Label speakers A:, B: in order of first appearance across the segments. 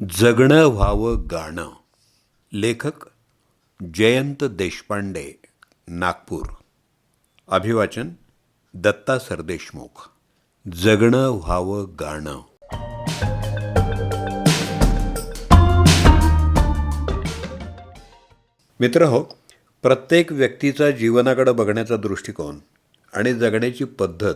A: जगणं व्हावं गाणं. लेखक जयंत देशपांडे नागपूर. अभिवाचन दत्ता सरदेशमुख. जगणं व्हावं गाणं. मित्र हो प्रत्येक व्यक्तीचा जीवनाकडे बघण्याचा दृष्टिकोन आणि जगण्याची पद्धत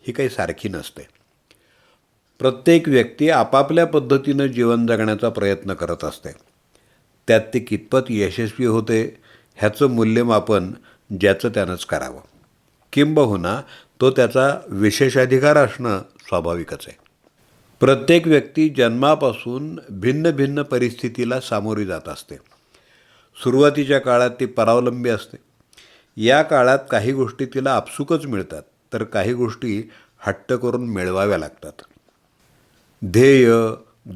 A: ही काही सारखी नसते. प्रत्येक व्यक्ती आपापल्या पद्धतीनं जीवन जगण्याचा प्रयत्न करत असते. त्यात ते कितपत यशस्वी होते ह्याचं मूल्यमापन ज्याचं त्यानंच करावं. किंबहुना तो त्याचा विशेषाधिकार असणं स्वाभाविकच आहे. प्रत्येक व्यक्ती जन्मापासून भिन्न भिन्न परिस्थितीला सामोरी जात असते. सुरुवातीच्या काळात ती परावलंबी असते. या काळात काही गोष्टी तिला आपसुकच मिळतात तर काही गोष्टी हट्ट करून मिळवाव्या लागतात. ध्येय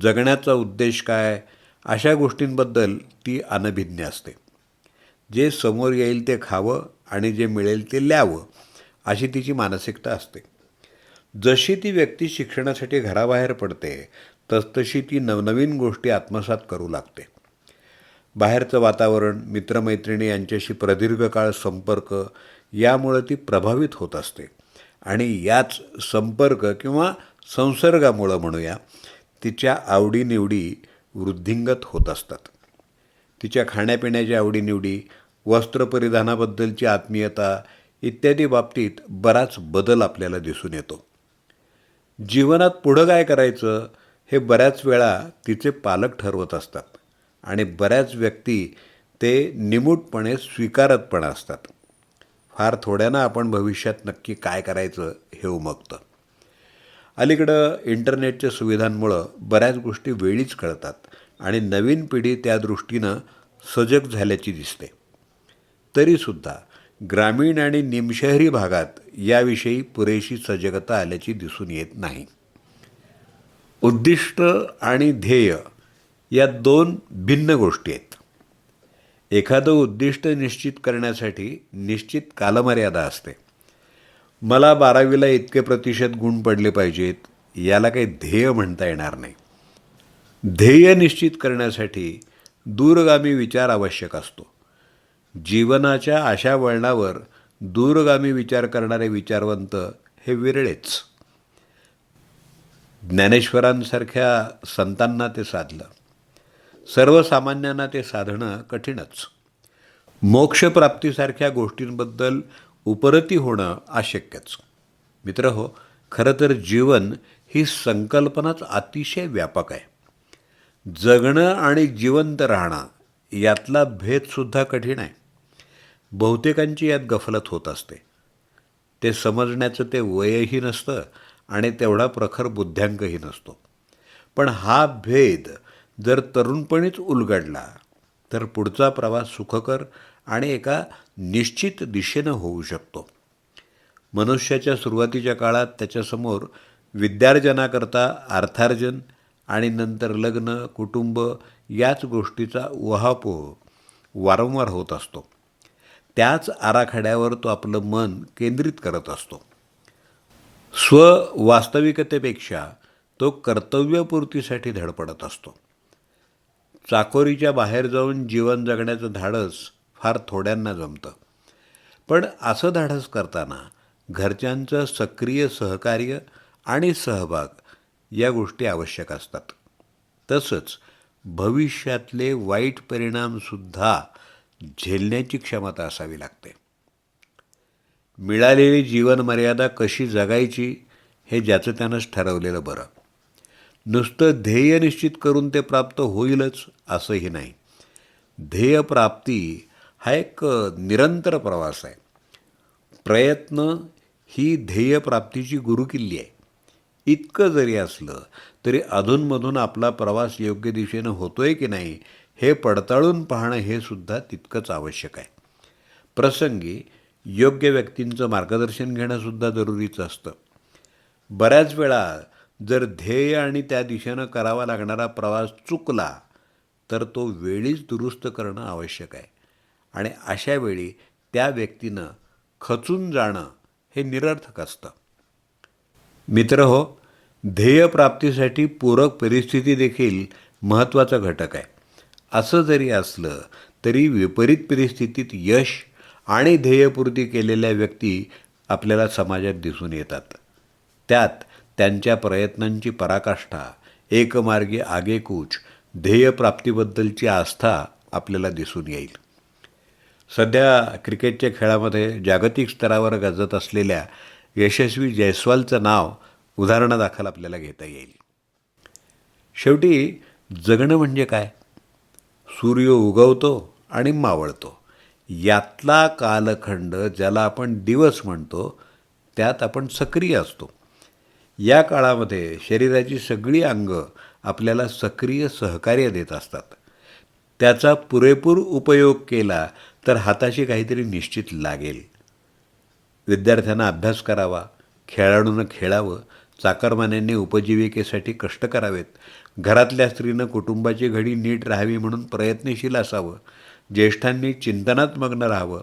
A: जगण्याचा उद्देश काय अशा गोष्टींबद्दल ती अनभिज्ञ असते. जे समोर येईल ते खावं आणि जे मिळेल ते ल्यावं अशी तिची मानसिकता असते. जशी ती व्यक्ती शिक्षणासाठी घराबाहेर पडते तसतशी ती नवनवीन गोष्टी आत्मसात करू लागते. बाहेरचं वातावरण मित्रमैत्रिणी यांच्याशी प्रदीर्घ काळ संपर्क यामुळं ती प्रभावित होत असते. आणि याच संपर्क किंवा संसर्गामुळं म्हणूया तिच्या आवडीनिवडी वृद्धिंगत होत असतात. तिच्या खाण्यापिण्याच्या आवडीनिवडी वस्त्रपरिधानाबद्दलची आत्मीयता इत्यादी बाबतीत बराच बदल आपल्याला दिसून येतो. जीवनात पुढं काय करायचं हे बऱ्याच वेळा तिचे पालक ठरवत असतात आणि बऱ्याच व्यक्ती ते निमूटपणे स्वीकारत पण असतात. फार थोड्यानं आपण भविष्यात नक्की काय करायचं हे उमगतं. अलीकडं इंटरनेटच्या सुविधांमुळं बऱ्याच गोष्टी वेळीच कळतात आणि नवीन पिढी त्या दृष्टीनं सजग झाल्याची दिसते. तरीसुद्धा ग्रामीण आणि निमशहरी भागात याविषयी पुरेशी सजगता आल्याची दिसून येत नाही. उद्दिष्ट आणि ध्येय या दोन भिन्न गोष्टी आहेत. एखादं उद्दिष्ट निश्चित करण्यासाठी निश्चित कालमर्यादा असते. मला बारावीला इतके प्रतिशत गुण पडले पाहिजेत याला काही ध्येय म्हणता येणार नाही. ध्येय निश्चित करण्यासाठी दूरगामी विचार आवश्यक असतो. जीवनाच्या अशा वळणावर दूरगामी विचार करणारे विचारवंत हे विरळेच. ज्ञानेश्वरांसारख्या संतांना ते साधलं. सर्वसामान्यांना ते साधणं कठीणच. मोक्षप्राप्तीसारख्या गोष्टींबद्दल उपरती होणं अशक्यच. मित्र हो खरं तर जीवन ही संकल्पनाच अतिशय व्यापक आहे. जगणं आणि जिवंत राहणं यातला भेदसुद्धा कठीण आहे. बहुतेकांची यात गफलत होत असते. ते समजण्याचं ते वयही नसतं आणि तेवढा प्रखर बुद्ध्यांकही नसतो. पण हा भेद जर तरुणपणीच उलगडला तर पुढचा प्रवास सुखकर आणि एका निश्चित दिशेनं होऊ शकतो. मनुष्याच्या सुरुवातीच्या काळात त्याच्यासमोर विद्यार्जनाकरता अर्थार्जन आणि नंतर लग्न कुटुंब याच गोष्टीचा उहापोह वारंवार होत असतो. त्याच आराखड्यावर तो आपलं मन केंद्रित करत असतो. स्ववास्तविकतेपेक्षा तो कर्तव्यपूर्तीसाठी धडपडत असतो. चाकोरीच्या बाहेर जाऊन जीवन जगण्याचं धाडस फार थोड्यांना जमतं. पण असं धाडस करताना घरच्यांचं सक्रिय सहकार्य आणि सहभाग या गोष्टी आवश्यक असतात. तसंच भविष्यातले वाईट परिणामसुद्धा झेलण्याची क्षमता असावी लागते. मिळालेली जीवनमर्यादा कशी जगायची हे ज्याचं त्यानंच ठरवलेलं बरं. नुसतं ध्येय निश्चित करून ते प्राप्त होईलच असंही नाही. ध्येयप्राप्ती हा एक निरंतर प्रवास आहे. प्रयत्न ही ध्येयप्राप्तीची गुरुकिल्ली आहे. इतकं जरी असलं तरी अधूनमधून आपला प्रवास योग्य दिशेनं होतोय की नाही हे पडताळून पाहणं हे सुद्धा तितकंच आवश्यक आहे. प्रसंगी योग्य व्यक्तींचं मार्गदर्शन घेणंसुद्धा जरुरीचं असतं. बऱ्याच वेळा जर ध्येय आणि त्या दिशेनं करावा लागणारा प्रवास चुकला तर तो वेळीच दुरुस्त करणं आवश्यक आहे. आणि अशा वेळी त्या व्यक्तीनं खचून जाणं हे निरर्थक असतं. मित्र हो ध्येयप्राप्तीसाठी पूरक परिस्थिती देखील महत्त्वाचा घटक आहे. असं जरी असलं तरी विपरीत परिस्थितीत यश आणि ध्येयपूर्ती केलेल्या व्यक्ती आपल्याला समाजात दिसून येतात. त्यात त्यांच्या प्रयत्नांची पराकाष्ठा एकमार्गी आगेकूच ध्येयप्राप्तीबद्दलची आस्था आपल्याला दिसून येईल. सध्या क्रिकेटच्या खेळामध्ये जागतिक स्तरावर गाजत असलेल्या यशस्वी जयस्वालचं नाव उदाहरणादाखल आपल्याला घेता येईल. शेवटी जगणं म्हणजे काय? सूर्य उगवतो आणि मावळतो. यातला कालखंड ज्याला आपण दिवस म्हणतो त्यात आपण सक्रिय असतो. या काळामध्ये शरीराची सगळी अंग आपल्याला सक्रिय सहकार्य देत असतात. त्याचा पुरेपूर उपयोग केला तर हाताशी काहीतरी निश्चित लागेल. विद्यार्थ्यांना अभ्यास करावा खेळाडूंना खेळावं चाकरमान्यांनी उपजीविकेसाठी कष्ट करावेत घरातल्या स्त्रीनं कुटुंबाची घडी नीट राहावी म्हणून प्रयत्नशील असावं ज्येष्ठांनी चिंतनात मग्न राहावं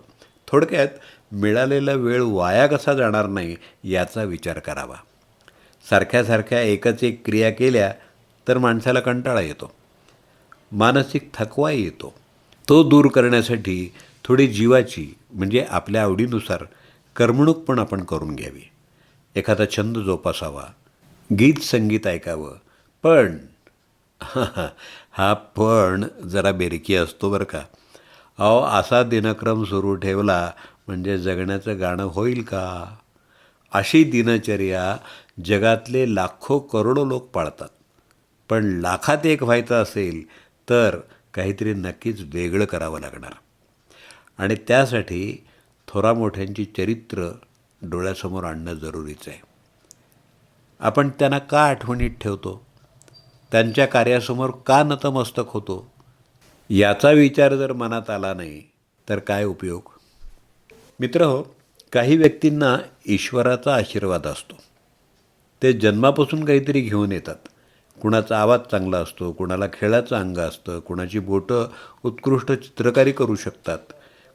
A: थोडक्यात मिळालेला वेळ वाया कसा जाणार नाही याचा विचार करावा. सारख्यासारख्या एकच एक क्रिया केल्या तर माणसाला कंटाळा येतो. मानसिक थकवा येतो. तो दूर करण्यासाठी थोडी जीवाची म्हणजे आपल्या आवडीनुसार करमणूक पण आपण करून घ्यावी. एखादा छंद जोपासावा. गीत संगीत ऐकावं. पण हा पण जरा बेरकी असतो बरं का. अहो असा दिनक्रम सुरू ठेवला म्हणजे जगण्याचं गाणं होईल का? अशी दिनचर्या जगातले लाखो करोडो लोक पाळतात. पण लाखात एक व्हायचं असेल तर काहीतरी नक्कीच वेगळं करावं लागणार. आणि त्यासाठी थोरा मोठ्यांची चरित्र डोळ्यासमोर आणणं जरुरीचं आहे. आपण त्यांना का आठवणीत ठेवतो? त्यांच्या कार्यासमोर का नतमस्तक होतो? याचा विचार जर मनात आला नाही तर काय उपयोग? मित्र हो काही व्यक्तींना ईश्वराचा आशीर्वाद असतो. ते जन्मापासून काहीतरी घेऊन येतात. कुणाचा आवाज चांगला असतो कुणाला खेळाचं अंग असतं कुणाची बोटं उत्कृष्ट चित्रकारी करू शकतात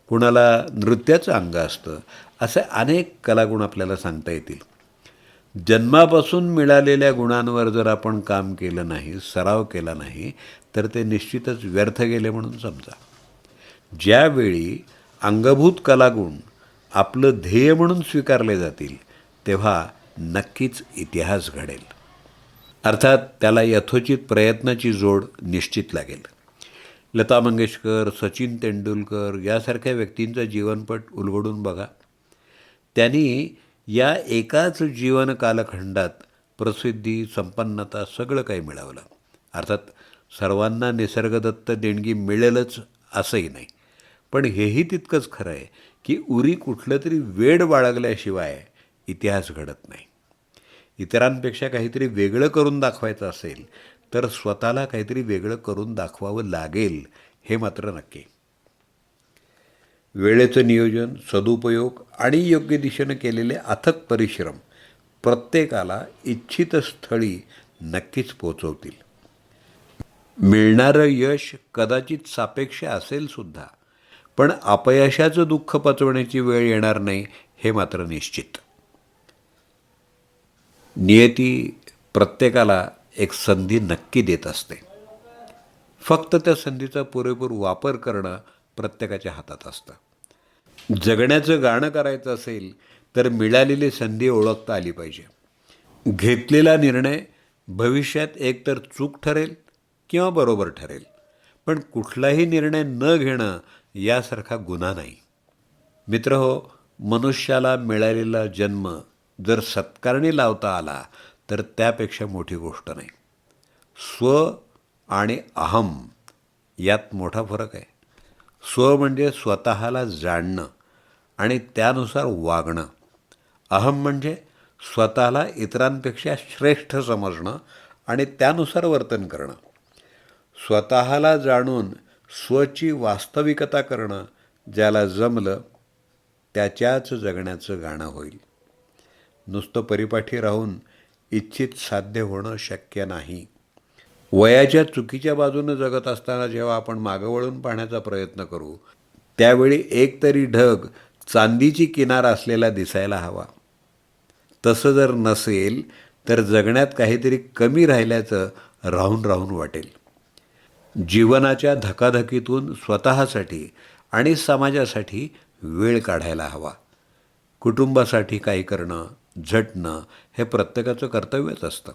A: कुणाला नृत्याचं अंग असतं असे अनेक कलागुण आपल्याला सांगता येतील. जन्मापासून मिळालेल्या गुणांवर जर आपण काम केलं नाही सराव केला नाही तर ते निश्चितच व्यर्थ गेले म्हणून समजा. ज्यावेळी अंगभूत कलागुण आपलं ध्येय म्हणून स्वीकारले जातील तेव्हा नक्कीच इतिहास घडेल. अर्थात त्याला यथोचित प्रयत्नाची जोड निश्चित लागेल. लता मंगेशकर सचिन तेंडुलकर यासारख्या व्यक्तींचा जीवनपट उलगडून बघा. त्यांनी या एकाच जीवन कालखंडात प्रसिद्धी संपन्नता सगळं काही मिळवलं. अर्थात सर्वांना निसर्गदत्त देणगी मिळेलच असंही नाही. पण हेही तितकंच खरं आहे की उरी कुठलं तरी वेड बाळगल्याशिवाय इतिहास घडत नाही. इतरांपेक्षा काहीतरी वेगळं करून दाखवायचं असेल तर स्वतःला काहीतरी वेगळं करून दाखवावं लागेल हे मात्र नक्की. वेळेचं नियोजन सदुपयोग आणि योग्य दिशेनं केलेले अथक परिश्रम प्रत्येकाला इच्छित स्थळी नक्कीच पोचवतील. मिळणारं यश कदाचित सापेक्ष असेल सुद्धा पण अपयशाचं दुःख पचवण्याची वेळ येणार नाही हे मात्र निश्चित. नियती प्रत्येकाला एक संधी नक्की देत असते. फक्त त्या संधीचा पुरेपूर वापर करणं प्रत्येकाच्या हातात असतं. जगण्याचं गाणं करायचं असेल तर मिळालेली संधी ओळखता आली पाहिजे. घेतलेला निर्णय भविष्यात एकतर चूक ठरेल किंवा बरोबर ठरेल. पण कुठलाही निर्णय न घेणं यासारखा गुन्हा नाही. मित्र हो मनुष्याला मिळालेला जन्म जर सत्कारणी लावता आला तर त्यापेक्षा मोठी गोष्ट नाही. स्व आणि अहम यात मोठा फरक आहे. स्व म्हणजे स्वतःला जाणणं आणि त्यानुसार वागणं. अहम म्हणजे स्वतःला इतरांपेक्षा श्रेष्ठ समजणं आणि त्यानुसार वर्तन करणं. स्वतःला जाणून स्वची वास्तविकता करणं ज्याला जमलं त्याच्याच जगण्याचं गाणं होईल. नुसतं परिपाठी राहून इच्छित साध्य होणं शक्य नाही. वयाच्या चुकीच्या बाजूनं जगत असताना जेव्हा आपण मागं वळून पाहण्याचा प्रयत्न करू त्यावेळी एकतरी ढग चांदीची किनार असलेला दिसायला हवा. तसं जर नसेल तर जगण्यात काहीतरी कमी राहिल्याचं राहून राहून वाटेल. जीवनाच्या धकाधकीतून स्वतःसाठी आणि समाजासाठी वेळ काढायला हवा. कुटुंबासाठी काही करणं झटणं हे प्रत्येकाचं कर्तव्यच असतं.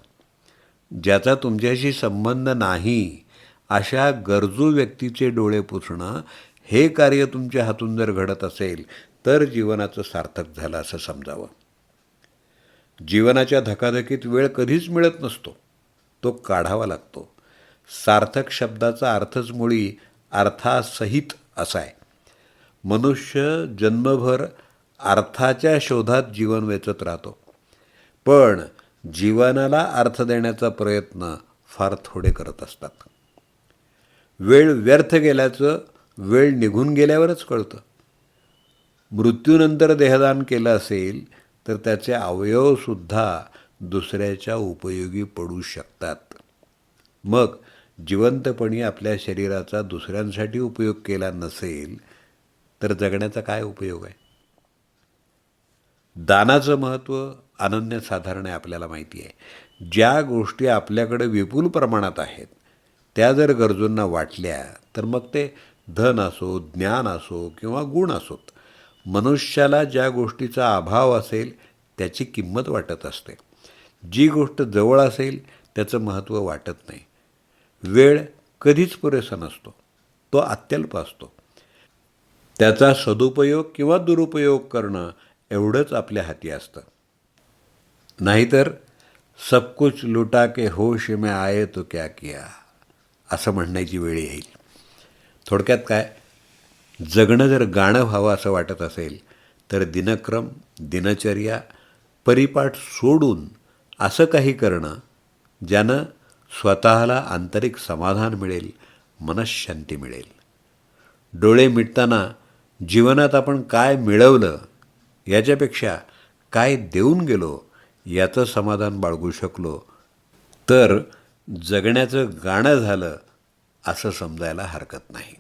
A: ज्याचा तुमच्याशी संबंध नाही अशा गरजू व्यक्तीचे डोळे पुसणं हे कार्य तुमच्या हातून जर घडत असेल तर जीवनाचं सार्थक झालं असं समजावं. जीवनाच्या धकाधकीत वेळ कधीच मिळत नसतो. तो काढावा लागतो. सार्थक शब्दाचा अर्थच मुळी अर्थासहित असा आहे. मनुष्य जन्मभर अर्थाच्या शोधात जीवन वेचत राहतो. पण जीवनाला अर्थ देण्याचा प्रयत्न फार थोडे करत असतात. वेळ व्यर्थ गेल्याचं वेळ निघून गेल्यावरच कळतं. मृत्यूनंतर देहदान केलं असेल तर त्याचे अवयवसुद्धा दुसऱ्याच्या उपयोगी पडू शकतात. मग जिवंतपणी आपल्या शरीराचा दुसऱ्यांसाठी उपयोग केला नसेल तर जगण्याचा काय उपयोग आहे? दानाचं महत्त्व अनन्यसाधारण आहे आपल्याला माहिती आहे. ज्या गोष्टी आपल्याकडे विपुल प्रमाणात आहेत त्या जर गरजूंना वाटल्या तर मग ते धन असो ज्ञान असो किंवा गुण असोत. मनुष्याला ज्या गोष्टीचा अभाव असेल त्याची किंमत वाटत असते. जी गोष्ट जवळ असेल त्याचं महत्त्व वाटत नाही. वेळ कधीच पुरेसा नसतो. तो अत्यल्प असतो. त्याचा सदुपयोग किंवा दुरुपयोग करणं एवढंच आपल्या हाती असतं. नाहीतर सब कुछ लुटा के होश में आये तो क्या किया? असं म्हणण्याची वेळ येईल. थोडक्यात काय? जगणं जर गाणं व्हावं असं वाटत असेल तर दिनक्रम दिनचर्या परिपाठ सोडून असं काही करणं ज्यानं स्वतःला आंतरिक समाधान मिळेल मनशांती मिळेल. डोळे मिटताना जीवनात आपण काय मिळवलं याच्यापेक्षा काय देऊन गेलो याचं समाधान बाळगू शकलो तर जगण्याचं गाणं झालं असं समजायला हरकत नाही.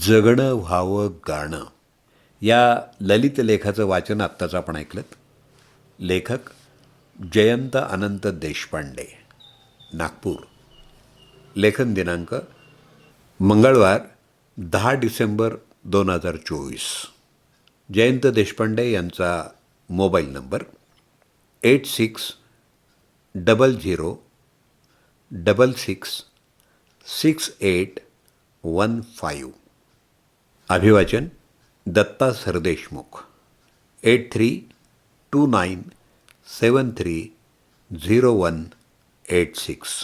A: जगणं व्हावं गाणं. या ललित लेखाचं वाचन आत्ताच आपण ऐकलं लेखक जयंत अनंत देशपांडे नागपूर. लेखन दिनांक मंगळवार दहा डिसेंबर दोन हजार चोवीस. जयंत देशपांडे यांचा mobile number eight six double zero double six six eight one five. अभिवाचन Datta Sardeshmukh. Eight three two nine seven three zero one eight six.